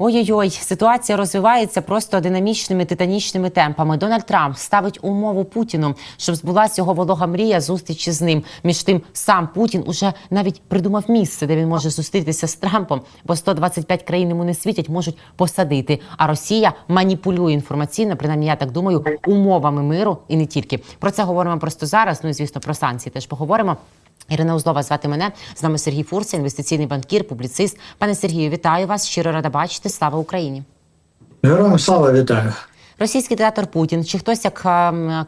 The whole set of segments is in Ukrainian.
Ой-ой-ой, ситуація розвивається просто динамічними титанічними темпами. Дональд Трамп ставить умову Путіну, щоб збулася його волога мрія зустрічі з ним. Між тим, сам Путін уже навіть придумав місце, де він може зустрітися з Трампом, бо 125 країн йому не світять, можуть посадити. А Росія маніпулює інформаційно, принаймні я так думаю, умовами миру і не тільки. Про це говоримо просто зараз. Ну і звісно, про санкції теж поговоримо. Ірина Узлова звати мене. З нами Сергій Фурс, інвестиційний банкір, публіцист. Пане Сергію, вітаю вас. Щиро рада бачити. Слава Україні. Героям слава вітаю. Російський диктатор Путін, чи хтось як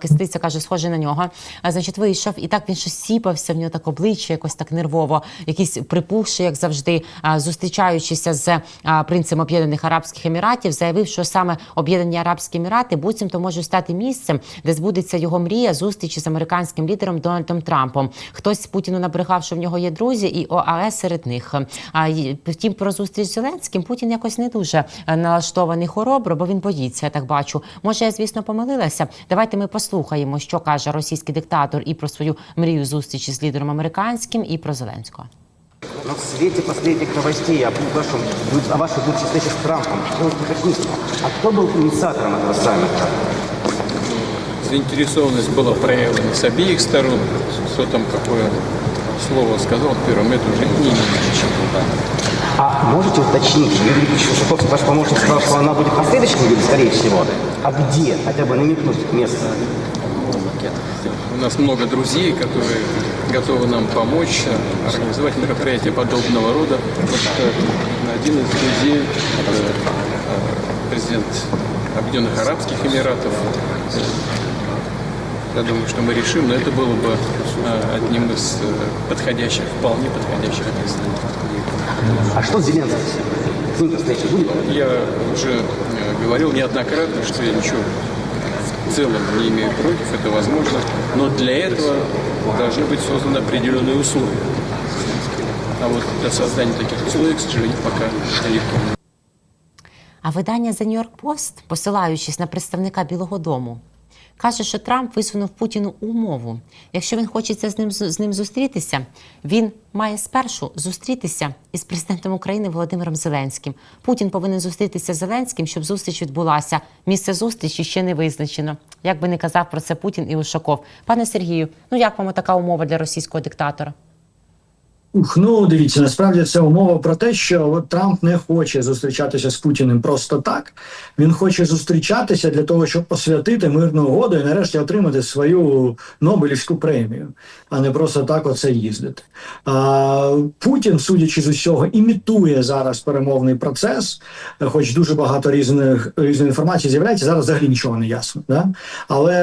кистиця каже, схожий на нього. Значить, вийшов і так він щось сіпався. В нього так обличчя, якось так нервово, якийсь припухший, як завжди, зустрічаючися з принцем Об'єднаних Арабських Еміратів, заявив, що саме Об'єднані Арабські Емірати буцімто можуть стати місцем, де збудеться його мрія зустрічі з американським лідером Дональдом Трампом. Хтось Путіну набрехав, що в нього є друзі, і ОАЕ серед них. А втім, про зустріч з Зеленським Путін якось не дуже е, налаштований хоробро, бо він боїться. Я так бачу. Може, я звісно помилилася. Давайте ми послухаємо, що каже російський диктатор і про свою мрію зустрічі з лідером американським, і про Зеленського. Но в свете последних новостей о, вашем, о вашей будущей встрече с Трампом, хотелось бы уточнить, а кто был инициатором этого саммита? Заинтересованность была проявлена с обеих сторон. Кто там какое слово сказал первым, это уже не имеет значения. А можете уточнить, Юрий Ушаковский, ваш помощник, сказал, что она будет на следующей неделе, скорее всего. А где? Хотя бы намекнуть место. У нас много друзей, которые готовы нам помочь э, организовать мероприятия подобного рода. Вот, э, один из друзей, э, президент Объединенных Арабских Эмиратов. Я думаю, что мы решим, но это было бы одним из э, подходящих, вполне подходящих мест. А что с Зеленским? С ним встреча будет? Я уже э, говорил неоднократно, что я ничего в целом не имею против, это возможно, но для этого должны быть созданы определенные условия. А вот для создания таких условий, к сожалению, пока далеко. А видання The New York Post, посилаючись на представника Білого Дому, каже, що Трамп висунув Путіну умову. Якщо він хочеться з ним з ним зустрітися, він має спершу зустрітися із президентом України Володимиром Зеленським. Путін повинен зустрітися з Зеленським, щоб зустріч відбулася. Місце зустрічі ще не визначено. Як би не казав про це Путін і Ушаков. Пане Сергію, ну як вам така умова для російського диктатора? Ну дивіться, насправді це умова про те, що от Трамп не хоче зустрічатися з Путіним просто так. Він хоче зустрічатися для того, щоб посвятити мирну угоду і нарешті отримати свою Нобелівську премію, а не просто так оце їздити. А, Путін, судячи з усього, імітує зараз перемовний процес, хоч дуже багато різних різної інформації з'являється. Зараз взагалі нічого не ясно. Да? Але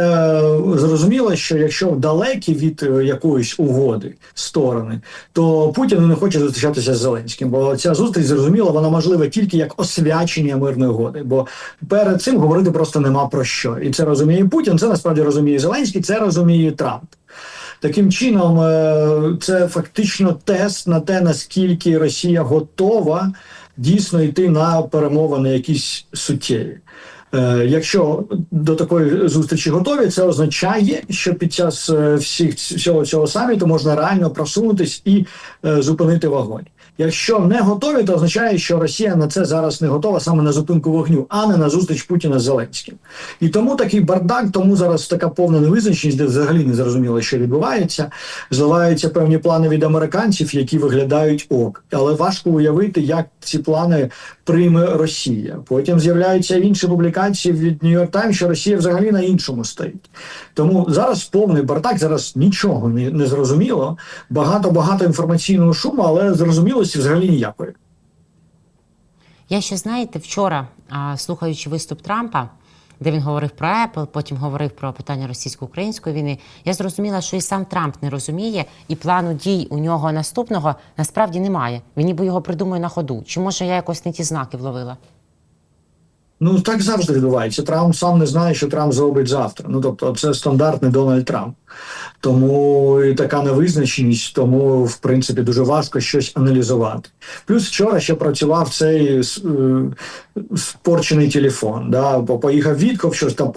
е, зрозуміло, що якщо далекі від е, якоїсь угоди сторони, то Путін не хоче зустрічатися з Зеленським, бо ця зустріч зрозуміло, вона можлива тільки як освячення мирної угоди. Бо перед цим говорити просто нема про що, і це розуміє Путін. Це насправді розуміє Зеленський, це розуміє Трамп. Таким чином, е, це фактично тест на те, наскільки Росія готова дійсно йти на перемовини якісь суттєві. Е, Якщо до такої зустрічі готові, це означає, що під час е, всіх всього цього саміту можна реально просунутись і е, зупинити вогонь. Якщо не готові, то означає, що Росія на це зараз не готова саме на зупинку вогню, а не на зустріч Путіна з Зеленським. І тому такий бардак, тому зараз така повна невизначеність, де взагалі не зрозуміло, що відбувається. Зливаються певні плани від американців, які виглядають ок, але важко уявити, як ці плани прийме Росія. Потім з'являються інші публікації від Нью-Йорк Тайм, що Росія взагалі на іншому стоїть. Тому зараз повний бардак, зараз нічого не, не зрозуміло. Багато багато інформаційного шуму, але зрозумілості взагалі ніякої. Я ще знаєте, вчора, слухаючи виступ Трампа, де він говорив про Apple, потім говорив про питання російсько-української війни, я зрозуміла, що і сам Трамп не розуміє, і плану дій у нього наступного насправді немає. Він ніби його придумує на ходу. Чи може я якось не ті знаки вловила? Ну так завжди відбувається. Трамп сам не знає, що Трамп зробить завтра. Ну тобто, це стандартний Дональд Трамп. Тому і така невизначеність, тому в принципі дуже важко щось аналізувати. Плюс вчора ще працював цей е, спорчений телефон. Да? Поїхав Вітков, щось там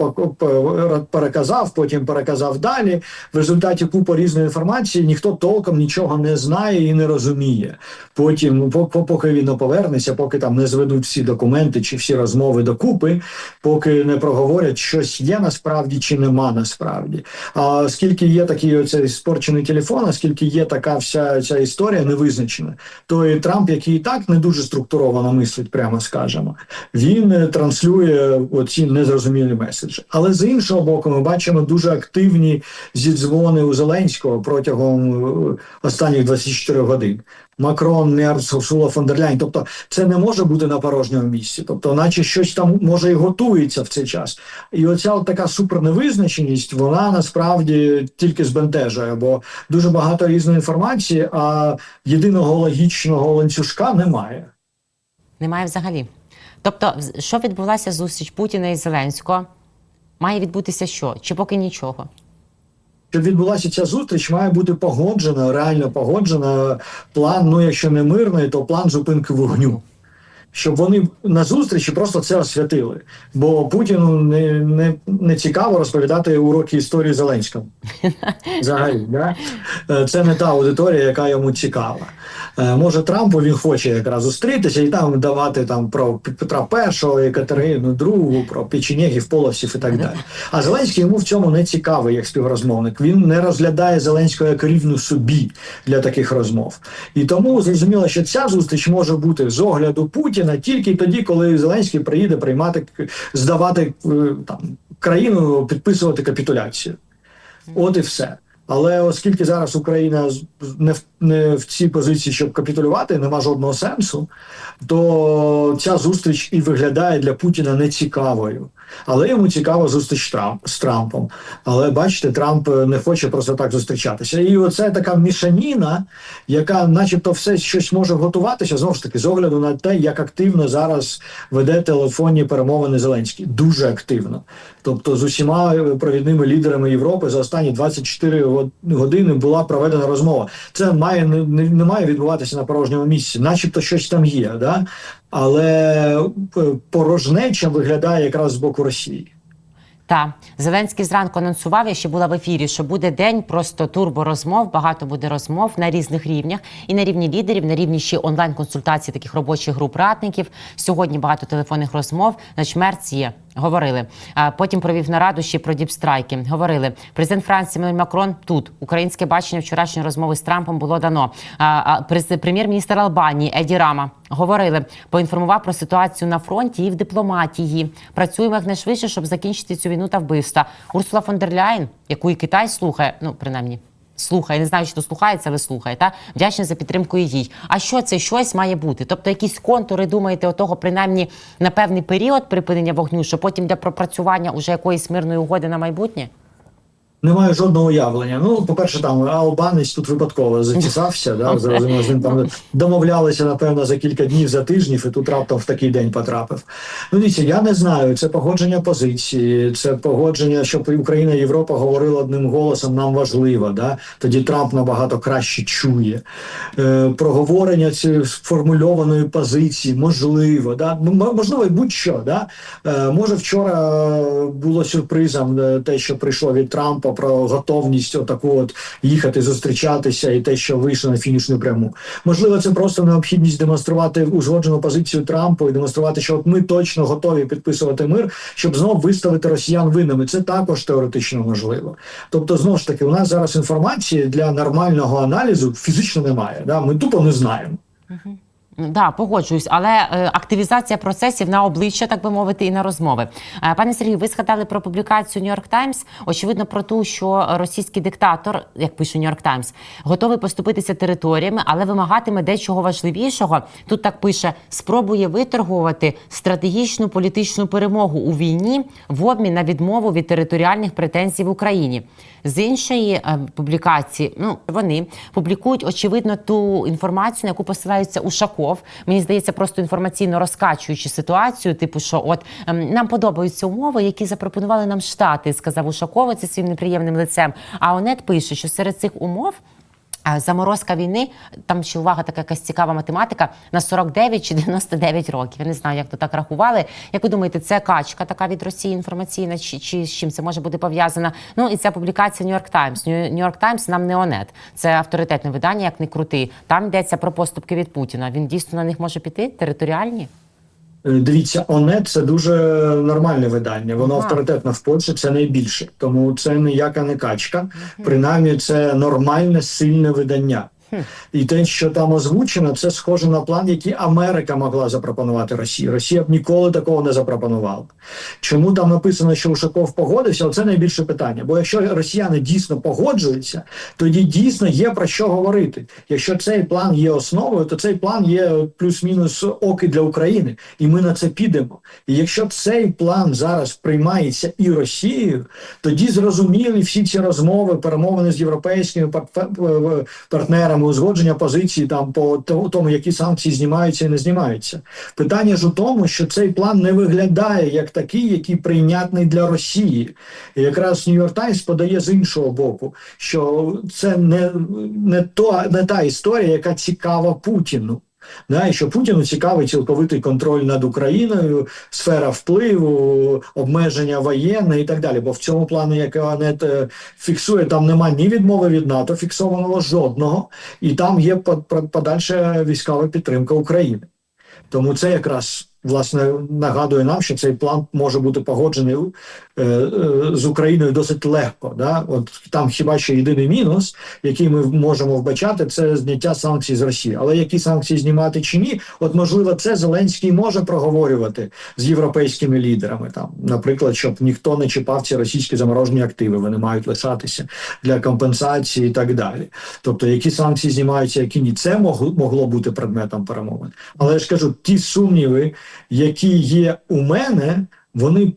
переказав, потім переказав далі. В результаті купа різної інформації ніхто толком нічого не знає і не розуміє. Потім, ну, по- по- поки він не повернеться, поки там не зведуть всі документи чи всі розмови докупи, поки не проговорять, щось є насправді чи нема насправді. А оскільки є такий оцей спорчений телефон, оскільки є така вся ця історія невизначена, то і Трамп, який і так не дуже структуровано мислить, прямо скажемо, він е, транслює оці незрозумілі меседжі. Але з іншого боку, ми бачимо дуже активні зідзвони у Зеленського протягом е, останніх 24 годин. Макрон, Мерц, Урсула фон дер Ляйн. Тобто це не може бути на порожньому місці. Тобто, наче щось там може і готується в цей час. І оця от така суперневизначеність, вона насправді тільки збентежує, бо дуже багато різної інформації, а єдиного логічного ланцюжка немає. Немає взагалі. Тобто, що відбулася зустріч Путіна і Зеленського? Має відбутися що? Чи поки нічого? Щоб відбулася ця зустріч, має бути погоджена, реально погоджена план. Ну, якщо не мирний, то план зупинки вогню. Щоб вони на зустрічі просто це освятили. Бо Путіну не, не, не цікаво розповідати уроки історії Зеленському. Взагалі, да? Е, це не та аудиторія, яка йому цікава. Е, Може, Трампу він хоче якраз зустрітися і там давати там про Петра І, Катерину II, про печенєгів, половців і так далі. А Зеленський йому в цьому не цікавий як співрозмовник. Він не розглядає Зеленського як рівну собі для таких розмов. І тому зрозуміло, що ця зустріч може бути з огляду Путіна тільки тоді, коли Зеленський приїде приймати здавати е, там країну, підписувати капітуляцію. От і все. Але оскільки зараз Україна не в, не в цій позиції, щоб капітулювати, нема жодного сенсу, то ця зустріч і виглядає для Путіна нецікавою. Але йому цікава зустріч Трамп, з Трампом. Але бачите, Трамп е, не хоче просто так зустрічатися. І оце така мішаніна, яка, начебто, все щось може готуватися, знову ж таки, з огляду на те, як активно зараз веде телефонні перемовини Зеленський. Дуже активно. Тобто з усіма е, провідними лідерами Європи за останні 24 год- години була проведена розмова. Це має не, не має відбуватися на порожньому місці, начебто щось там є, да? Але е, порожнеча виглядає якраз з боку Росії. Та Зеленський зранку анонсував, я ще була в ефірі, що буде день просто турборозмов, багато буде розмов на різних рівнях, і на рівні лідерів, на рівні ще онлайн-консультацій таких робочих груп радників. Сьогодні багато телефонних розмов. Значить, Мерц є. Говорили. Потім провів нараду ще про діпстрайки. Говорили. Президент Франції Еммануель Макрон тут. Українське бачення вчорашньої розмови з Трампом було дано. Прем'єр-міністр Албанії Еді Рама говорили, поінформував про ситуацію на фронті і в дипломатії. Працюємо якнайшвидше, щоб закінчити цю війну та вбивства. Урсула фон дер Ляйн, яку і Китай слухає, ну принаймні. Слухає, не знаю, чи то слухається, але слухає. Та вдячна за підтримку їй. А що це щось має бути? Тобто, якісь контури думаєте, отого принаймні на певний період припинення вогню, що потім для пропрацювання уже якоїсь мирної угоди на майбутнє? Не маю жодного уявлення. Ну, по-перше, там албанець тут випадково затісався, да, зрозуміло, з ним там домовлялися, напевно, за кілька днів, за тижнів, і тут раптом в такий день потрапив. Ну, дивіться, я не знаю, це погодження позиції, це погодження, щоб Україна і Європа говорили одним голосом, нам важливо. Да? Тоді Трамп набагато краще чує. Е, проговорення цієї сформульованої позиції, можливо, да? Можливо, будь-що. Да? Е, може, вчора було сюрпризом е, те, що прийшло від Трампа про готовність отаку от їхати, зустрічатися, і те, що вийшло на фінішну пряму. Можливо, це просто необхідність демонструвати узгоджену позицію Трампу і демонструвати, що от ми точно готові підписувати мир, щоб знов виставити росіян винними. Це також теоретично можливо. Тобто, знову ж таки, у нас зараз інформації для нормального аналізу фізично немає. Да? Ми тупо не знаємо. Да, погоджуюсь, але е, активізація процесів на обличчя, так би мовити, і на розмови. Е, пане Сергію, ви згадали про публікацію Нью-Йорк Таймс. Очевидно, про те, що російський диктатор, як пише Нью-Йорк Таймс, готовий поступитися територіями, але вимагатиме дечого важливішого. Тут так пише: спробує виторгувати стратегічну політичну перемогу у війні в обмін на відмову від територіальних претензій в Україні. З іншої е, публікації, ну вони публікують очевидно ту інформацію, на яку посилаються Ушаков. Ушаков. Мені здається, просто інформаційно розкачуючи ситуацію, типу, що от ем, нам подобаються умови, які запропонували нам штати, сказав Ушаковець зі своїм неприємним лицем. А Онет пише, що серед цих умов. А, Заморозка війни, там ще увага, така якась цікава математика на 49 чи 99 років. Я не знаю, як то так рахували. Як ви думаєте, це качка така від Росії інформаційна, чи, чи з чим це може бути пов'язано? Ну і ця публікація New York Times. New York Times нам не онет. Це авторитетне видання, як не крути. Там йдеться про поступки від Путіна. Він дійсно на них може піти територіальні. Е, Дивіться, ОНЕ це дуже нормальне видання. Воно Ага. авторитетно в Польщі, це найбільше. Тому це ніяка не качка. Принаймні, це нормальне, сильне видання. І те, що там озвучено, це схоже на план, який Америка могла запропонувати Росії. Росія б ніколи такого не запропонувала. Чому там написано, що Ушаков погодився? Оце найбільше питання. Бо якщо росіяни дійсно погоджуються, тоді дійсно є про що говорити. Якщо цей план є основою, то цей план є плюс-мінус оки для України, і ми на це підемо. І якщо цей план зараз приймається і Росією, тоді зрозумілі всі ці розмови, перемовини з європейськими партфе- е, узгодження позиції там по то- тому, які санкції знімаються і не знімаються. Питання ж у тому, що цей план не виглядає як такий, який прийнятний для Росії. І якраз Нью-Йорк Таймс подає з іншого боку, що це не, не, то, не та історія, яка цікава Путіну. Да, і що Путіну цікавий цілковитий контроль над Україною, сфера впливу, обмеження воєнне і так далі. Бо в цьому плані, як Анет е, фіксує, там нема ні відмови від НАТО, фіксованого жодного, і там є под- под- подальша військова підтримка України. Тому це якраз власне нагадує нам, що цей план може бути погоджений е, е, з Україною досить легко. Да? От там хіба що єдиний мінус, який ми можемо вбачати, це зняття санкцій з Росії. Але які санкції знімати чи ні? От можливо, це Зеленський може проговорювати з європейськими лідерами. Там, наприклад, щоб ніхто не чіпав ці російські заморожені активи, вони мають лишатися для компенсації і так далі. Тобто, які санкції знімаються, які ні, це могло, бути предметом перемовин. Але я ж кажу, ті сумніви, які є у мене, вони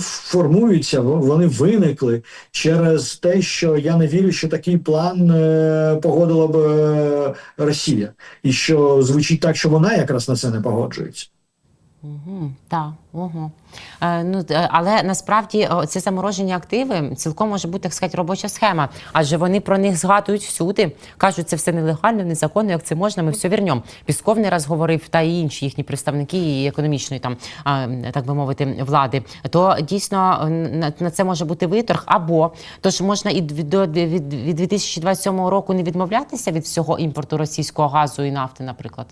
формуються, вони виникли через те, що я не вірю, що такий план е, погодила б е, Росія, і що звучить так, що вона якраз на це не погоджується. Угу, так, угу. Е, ну, е, але насправді це заморожені активи цілком може бути, так сказати, робоча схема. Адже вони про них згадують всюди. Кажуть, це все нелегально, незаконно, як це можна, ми все вірнем. Пісков не раз говорив, та і інші їхні представники і економічної, там, так би мовити, влади. То дійсно на, це може бути виторг. Або тож можна і до- від 2027 року не відмовлятися від всього імпорту російського газу і нафти, наприклад.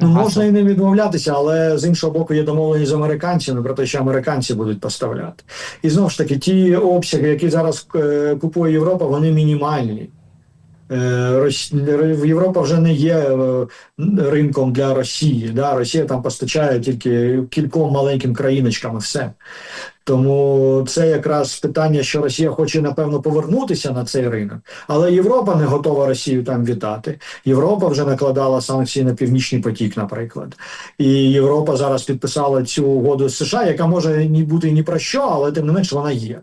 Ну, можна і не відмовлятися, але з іншого боку є домовленість з американцями про те, що американці будуть поставляти. І знову ж таки, ті обсяги, які зараз е, купує Європа, вони мінімальні. Е, Європа вже не є е, ринком для Росії. Да? Росія там постачає тільки кільком маленьким країночкам і все. Тому це якраз питання, що Росія хоче напевно повернутися на цей ринок, але Європа не готова Росію там вітати. Європа вже накладала санкції на північний потік, наприклад, і Європа зараз підписала цю угоду з США, яка може ні бути ні про що, але тим не менш вона є.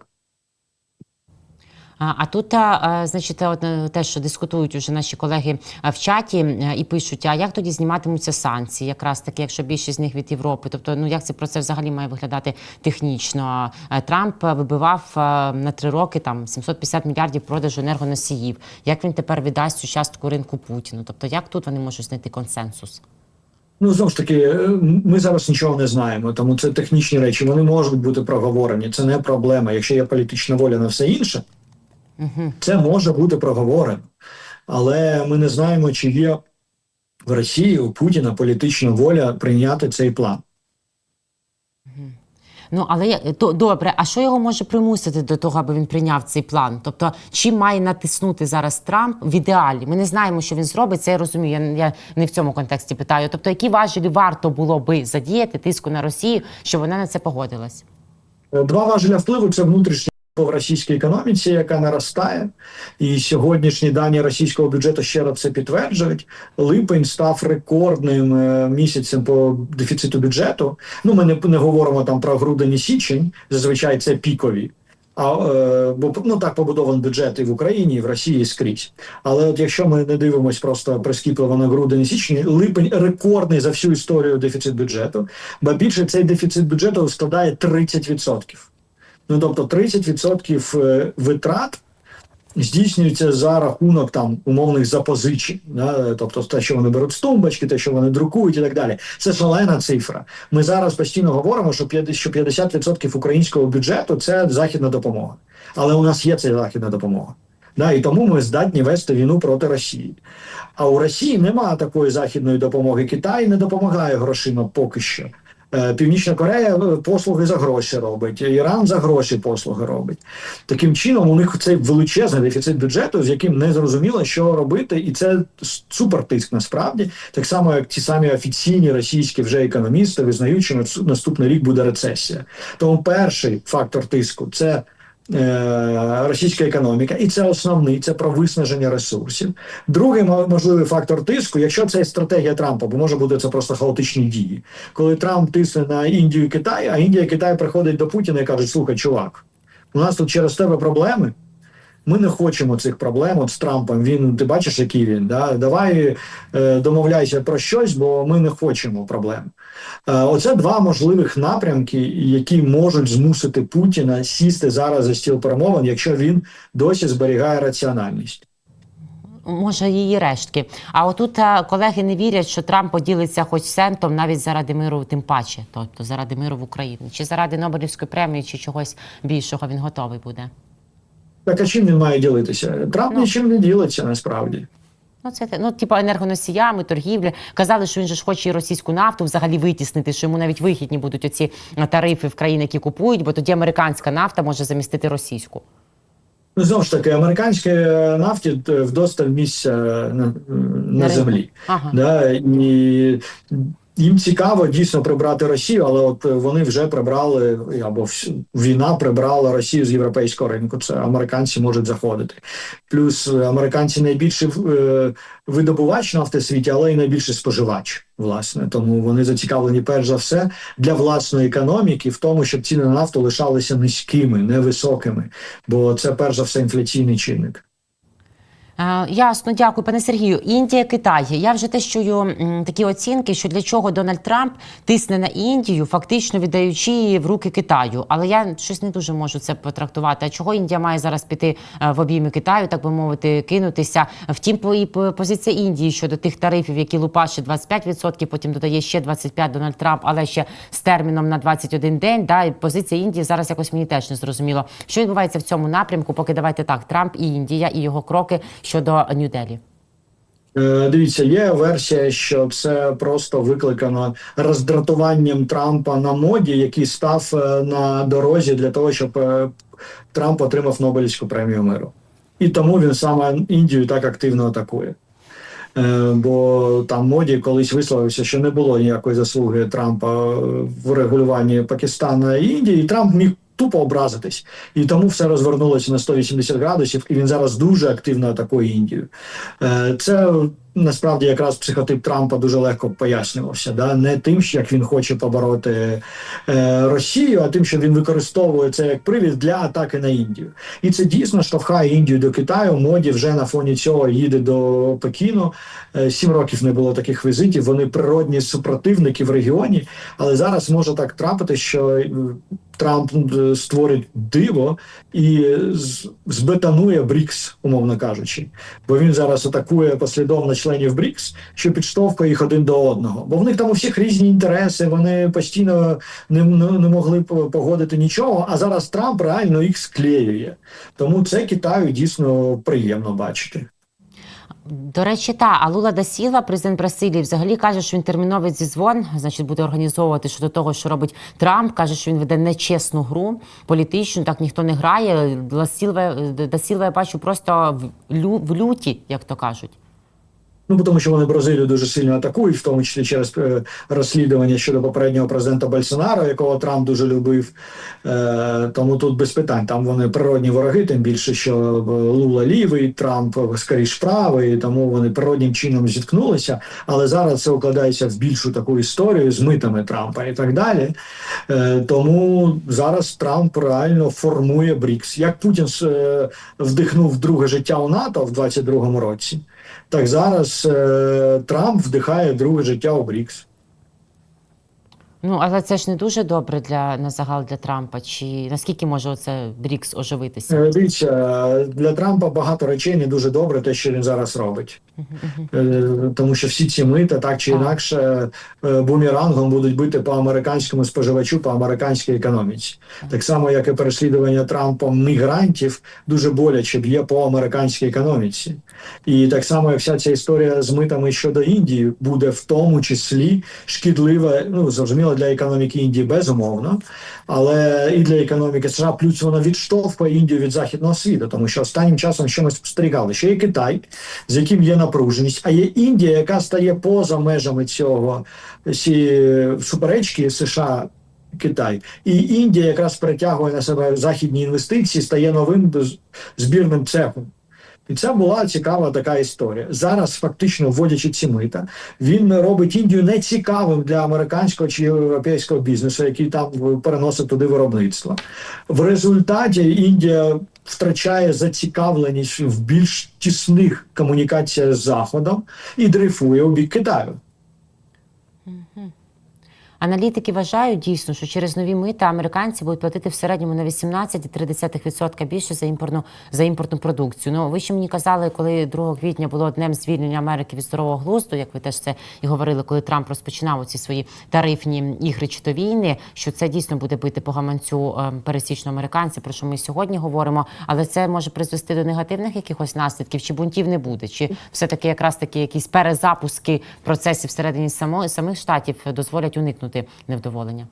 А тут, значить, е, те, що дискутують уже наші колеги в чаті е, і пишуть: а як тоді зніматимуться санкції, якраз таки, якщо більшість з них від Європи? Тобто, ну як це процес взагалі має виглядати технічно? Е, Трамп вибивав на три роки там 750 мільярдів продажу енергоносіїв. Як він тепер віддасть цю частку ринку Путіну? Тобто, як тут вони можуть знайти консенсус? Ну знову ж таки, ми зараз нічого не знаємо, тому це технічні речі. Вони можуть бути проговорені. Це не проблема. Якщо є політична воля на все інше, це може бути проговорено. Але ми не знаємо, чи є в Росії у Путіна політична воля прийняти цей план. Ну але я- то добре, а що його може примусити до того, аби він прийняв цей план? Тобто, чим має натиснути зараз Трамп в ідеалі? Ми не знаємо, що він зробить. Це я розумію. Я, я не в цьому контексті питаю. Тобто, які важелі варто було би задіяти тиску на Росію, щоб вона на це погодилась? Два важеля впливу це внутрішній в російській економіці, яка наростає. І сьогоднішні дані російського бюджету ще раз це підтверджують. Липень став рекордним е, місяцем по дефіциту бюджету. Ну, ми не, не говоримо там про грудень і січень, зазвичай це пікові. А е, бо ну так побудований бюджет і в Україні, і в Росії і скрізь. Але от якщо ми не дивимося просто прискіпливо на грудень і січень, липень рекордний за всю історію дефіцит бюджету, бо більше цей дефіцит бюджету складає 30%. Ну тобто 30% е, витрат здійснюється за рахунок там умовних запозичень, да? тобто те, що вони беруть з тумбочки, те, що вони друкують, і так далі. Це шалена цифра. Ми зараз постійно говоримо, що 50% що 50% українського бюджету це західна допомога. Але у нас є ця західна допомога. Да, і тому ми здатні вести війну проти Росії. А у Росії немає такої західної допомоги. Китай не допомагає грошима поки що. Е, Північна Корея е, послуги за гроші робить, Іран за гроші послуги робить. Таким чином, у них цей величезний дефіцит бюджету, з яким не зрозуміло, що робити, і це супертиск насправді, так само як ті самі офіційні російські вже економісти визнають, що наступний рік буде рецесія. Тому перший фактор тиску це. Е, Російська економіка, і це основний, це про виснаження ресурсів. Другий можливий фактор тиску, якщо це стратегія Трампа, бо може бути це просто хаотичні дії. Коли Трамп тисне на Індію і Китай, а Індія і Китай приходять до Путіна і кажуть: слухай, чувак, у нас тут через тебе проблеми. Ми не хочемо цих проблем от з Трампом. Він ти бачиш, який він. Да? Давай е, домовляйся про щось, бо ми не хочемо проблем. Е, оце два можливих напрямки, які можуть змусити Путіна сісти зараз за стіл перемовин, якщо він досі зберігає раціональність. Може, її рештки. А отут е, колеги не вірять, що Трамп поділиться хоч центом навіть заради миру, тим паче, тобто заради миру в Україні, чи заради Нобелівської премії, чи чогось більшого він готовий буде. Так а чим він має ділитися? Трамп Ну. нічим не ділиться насправді. Ну, це ну, типу енергоносіями, торгівля. Казали, що він же ж хоче і російську нафту взагалі витіснити, що йому навіть вигідні будуть оці е, тарифи в країни, які купують, бо тоді американська нафта може замістити російську. Ну, знову ж таки, американські е, нафті е, вдосталь місця на, на землі. Ага. Да, і їм цікаво дійсно прибрати Росію, але от вони вже прибрали або війна прибрала Росію з європейського ринку. Це американці можуть заходити. Плюс е, американці найбільший е, видобувач нафти в світі, але й найбільший споживач. Власне, тому вони зацікавлені перш за все для власної економіки в тому, щоб ціни на нафту лишалися низькими, невисокими, бо це перш за все інфляційний чинник. Е, Ясно, дякую, пане Сергію. Індія, Китай. Я вже теж чую м, такі оцінки, що для чого Дональд Трамп тисне на Індію, фактично віддаючи її в руки Китаю. Але я щось не дуже можу це потрактувати. А чого Індія має зараз піти е, в обійми Китаю, так би мовити, кинутися? Втім, по- позиція Індії щодо тих тарифів, які лупашить 25%, потім додає ще 25% Дональд Трамп, але ще з терміном на 21 день. Да, і позиція Індії зараз якось мені теж не зрозуміло. Що відбувається в цьому напрямку? Поки давайте так, Трамп і Індія і його кроки щодо Нью-Делі. Дивіться, є версія, що це просто викликано роздратуванням Трампа на моді, який став е, на дорозі для того, щоб е, Трамп отримав Нобелівську премію миру. І тому він саме Індію так активно атакує. Е, Бо там моді колись висловився, що не було ніякої заслуги Трампа в регулюванні Пакистану і Індії, і Трамп міг тупо образитись. І тому все розвернулося на 180 градусів, і він зараз дуже активно атакує Індію. Е, Це насправді якраз психотип Трампа дуже легко пояснювався. Да? Не тим, що як він хоче побороти е, Росію, а тим, що він використовує це як привід для атаки на Індію. І це дійсно штовхає Індію до Китаю. Моді вже на фоні цього їде до Пекіну. Е, Сім років не було таких візитів. Вони природні супротивники в регіоні, але зараз може так трапити, що е, Трамп е, створить диво і з- збетонує БРІКС, умовно кажучи. Бо він зараз атакує послідовно членів БРІКС, що підштовхує їх один до одного. Бо в них там у всіх різні інтереси, вони постійно не, не, могли погодити нічого. А зараз Трамп реально їх склеює. Тому це Китаю дійсно приємно бачити. До речі, та а Лула да Сілва, президент Бразилії, взагалі каже, що він терміновий зізвон, значить, буде організовувати щодо того, що робить Трамп. каже, що він веде нечесну гру політичну, так ніхто не грає. Сілва, да Сілва я бачу просто в люті, як то кажуть. Ну, тому що вони Бразилію дуже сильно атакують, в тому числі через е, розслідування щодо попереднього президента Бальсонаро, якого Трамп дуже любив. Е, тому тут без питань. Там вони природні вороги, тим більше, що е, Лула лівий, Трамп скоріш правий, тому вони природнім чином зіткнулися. Але зараз це укладається в більшу таку історію з митами Трампа і так далі. Е, тому зараз Трамп реально формує БРІКС. Як Путін е, вдихнув друге життя у НАТО в 22-му році, так зараз е, Трамп вдихає друге життя у БРІКС. Ну але це ж не дуже добре для на загал для Трампа. Чи наскільки може оце Брікс оживитися? Е, Дивіться, для Трампа багато речей не дуже добре, те, що він зараз робить. Е, Тому що всі ці мита так чи інакше е, бумерангом будуть бити по американському споживачу, по американській економіці. Так само, як і переслідування Трампом мігрантів дуже боляче б'є по американській економіці. І так само, вся ця історія з митами щодо Індії буде в тому числі шкідлива, ну зрозуміло, для економіки Індії безумовно, але і для економіки США, плюс вона відштовхує Індію від західного світу, тому що останнім часом що ми спостерігали, що є Китай, з яким є напруженість, а є Індія, яка стає поза межами цього суперечки США. Китай і Індія якраз притягує на себе західні інвестиції, стає новим збірним цехом. І це була цікава така історія. Зараз, фактично, вводячи ці мита, він робить Індію нецікавим для американського чи європейського бізнесу, який там переносить туди виробництво. В результаті Індія втрачає зацікавленість в більш тісних комунікаціях з Заходом і дрейфує у бік Китаю. Аналітики вважають дійсно, що через нові мита американці будуть платити в середньому на 18,3% більше за імпортну за імпортну продукцію. Ну ви ще мені казали, коли 2 квітня було днем звільнення Америки від здорового глузду, як ви теж це і говорили, коли Трамп розпочинав ці свої тарифні ігри чи то війни, що це дійсно буде бити по гаманцю е, пересічного американця, про що ми сьогодні говоримо. Але це може призвести до негативних якихось наслідків, чи бунтів не буде, чи все таки якраз такі якісь перезапуски процесів всередині самих штатів дозволять уникнути невдоволення.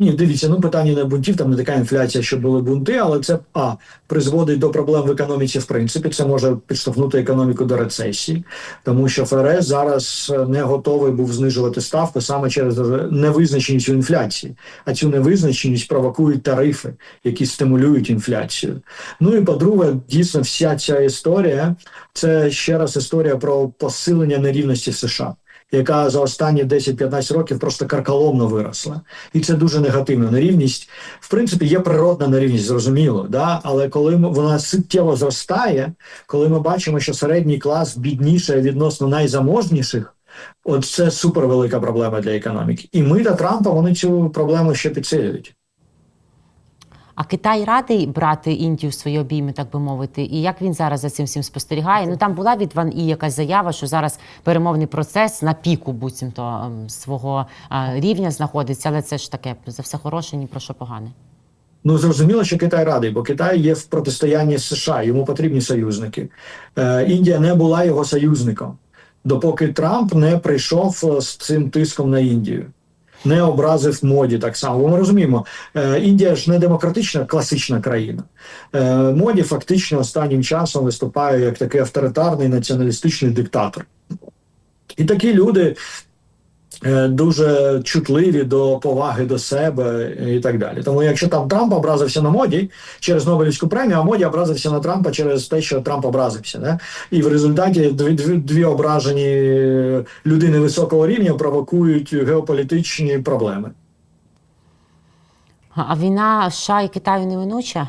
Ні, дивіться, ну питання не бунтів, там не така інфляція, що були бунти, але це а призводить до проблем в економіці. В принципі, це може підштовхнути економіку до рецесії, тому що ФРС зараз е, не готовий був знижувати ставку саме через невизначеність у інфляції. А цю невизначеність провокують тарифи, які стимулюють інфляцію. Ну і по-друге, дійсно, вся ця історія це ще раз історія про посилення нерівності в США яка за останні 10-15 років просто карколомно виросла, і це дуже негативна нерівність. В принципі, є природна нерівність, зрозуміло, да? але коли вона суттєво зростає, коли ми бачимо, що середній клас бідніше відносно найзаможніших. От це супервелика проблема для економіки. І ми та Трампа вони цю проблему ще підсилюють. А Китай радий брати Індію в свої обійми, так би мовити. І як він зараз за цим всім спостерігає? Ну там була від Ван І якась заява, що зараз перемовний процес на піку буцімто ем, свого е, рівня знаходиться, але це ж таке за все хороше, ні про що погане. Ну зрозуміло, що Китай радий, бо Китай є в протистоянні з США, йому потрібні союзники. Е, Індія не була його союзником, допоки Трамп не прийшов е, з цим тиском на Індію. Не образив моді так само. Ми розуміємо, е, Індія ж не демократична класична країна. Е, моді фактично останнім часом виступає як такий авторитарний націоналістичний диктатор. І такі люди дуже чутливі до поваги до себе і так далі. Тому якщо там Трамп образився на моді через Нобелівську премію, а моді образився на Трампа через те, що Трамп образився. Да? І в результаті дві, дві, дві ображені людини високого рівня провокують геополітичні проблеми. А війна США і Китаю неминуча?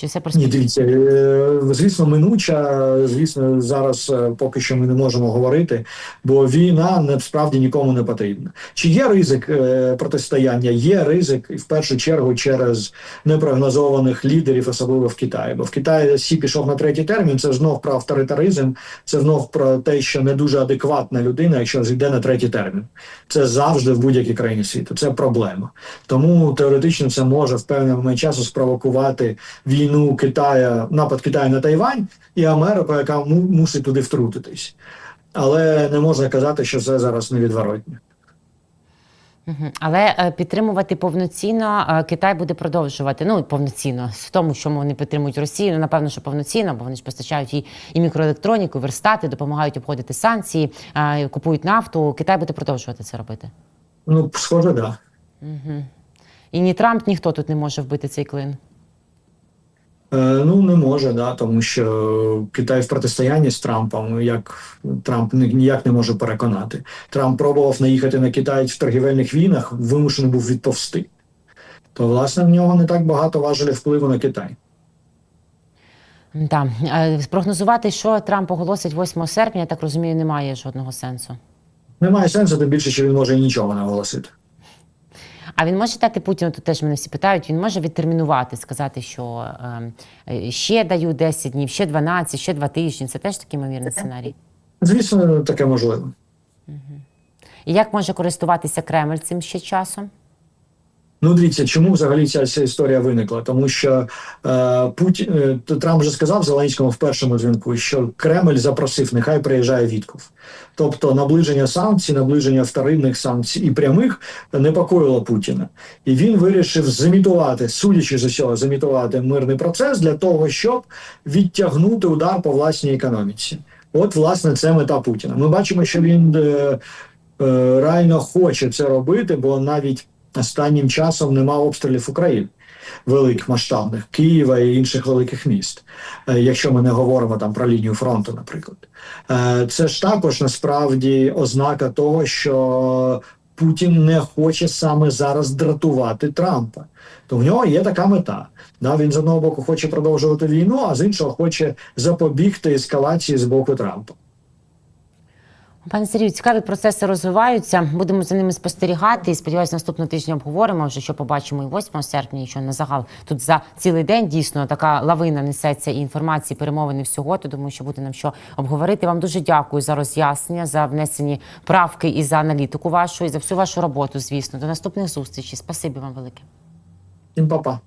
Чи це Ні, дивіться, е, звісно, минуча. Звісно, зараз е, поки що ми не можемо говорити, бо війна насправді нікому не потрібна. Чи є ризик е, протистояння? Є ризик і в першу чергу через непрогнозованих лідерів, особливо в Китаї. Бо в Китаї Сі пішов на третій термін. Це знов про авторитаризм, це знов про те, що не дуже адекватна людина, якщо зійде на третій термін. Це завжди в будь-якій країні світу. Це проблема. Тому теоретично це може в певний момент часу спровокувати війну Китая, напад Китаю на Тайвань і Америку, яка мусить туди втрутитись. Але не можна казати, що це зараз невідворотне. Але е, підтримувати повноцінно е, Китай буде продовжувати. Ну повноцінно в тому, що вони підтримують Росію. Ну напевно, що повноцінно, бо вони ж постачають їй і мікроелектроніку, і верстати, допомагають обходити санкції, е, купують нафту. Китай буде продовжувати це робити. Ну, схоже, да. І ні Трамп, ніхто тут не може вбити цей клин. Е, ну не може, да, тому що Китай в протистоянні з Трампом, як Трамп ніяк не може переконати. Трамп пробував наїхати на Китай в торгівельних війнах, вимушений був відповсти. То, власне, в нього не так багато важелів впливу на Китай. Так, спрогнозувати, що Трамп оголосить 8 серпня, я так розумію, немає жодного сенсу. Немає сенсу, тим більше, що він може і нічого не оголосити. А він може дати Путіну, тут теж мене всі питають, він може відтермінувати, сказати, що е, ще даю 10 днів, ще 12, ще 2 тижні. Це теж такий ймовірний сценарій. Звісно, таке можливо. І як може користуватися Кремль цим ще часом? Ну, дивіться, чому взагалі ця, ця історія виникла? Тому що е, Путін е, Трамп вже сказав Зеленському в першому дзвінку, що Кремль запросив, нехай приїжджає Вітков. Тобто наближення санкцій, наближення вторинних санкцій і прямих непокоїло Путіна. І він вирішив зімітувати, судячи з усього, зімітувати мирний процес для того, щоб відтягнути удар по власній економіці. От, власне, це мета Путіна. Ми бачимо, що він е, е, реально хоче це робити, бо навіть останнім часом нема обстрілів України великих масштабних Києва і інших великих міст, Е, якщо ми не говоримо там про лінію фронту, наприклад. Е, Це ж також насправді ознака того, що Путін не хоче саме зараз дратувати Трампа. То в нього є така мета. Да, він з одного боку хоче продовжувати війну, а з іншого хоче запобігти ескалації з боку Трампа. Пане Сергію, цікаві процеси розвиваються. Будемо за ними спостерігати. І сподіваюся, наступного тижня обговоримо вже, що побачимо і 8 серпня, і що на загал тут за цілий день дійсно така лавина несеться і інформації, перемовини всього. То думаю, що буде нам що обговорити. Вам дуже дякую за роз'яснення, за внесені правки і за аналітику вашу, і за всю вашу роботу. Звісно, до наступних зустрічей. Спасибі вам велике. Всім па-па.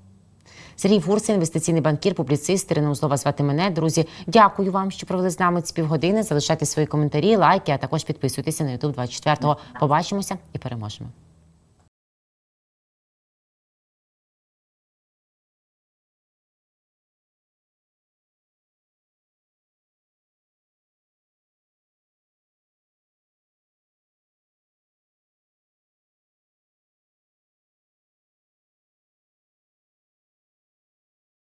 Сергій Фурсин, інвестиційний банкір, публіцист, Ірина Узлова звати мене. Друзі, дякую вам, що провели з нами ці півгодини. Залишайте свої коментарі, лайки, а також підписуйтеся на YouTube 24 Побачимося і переможемо.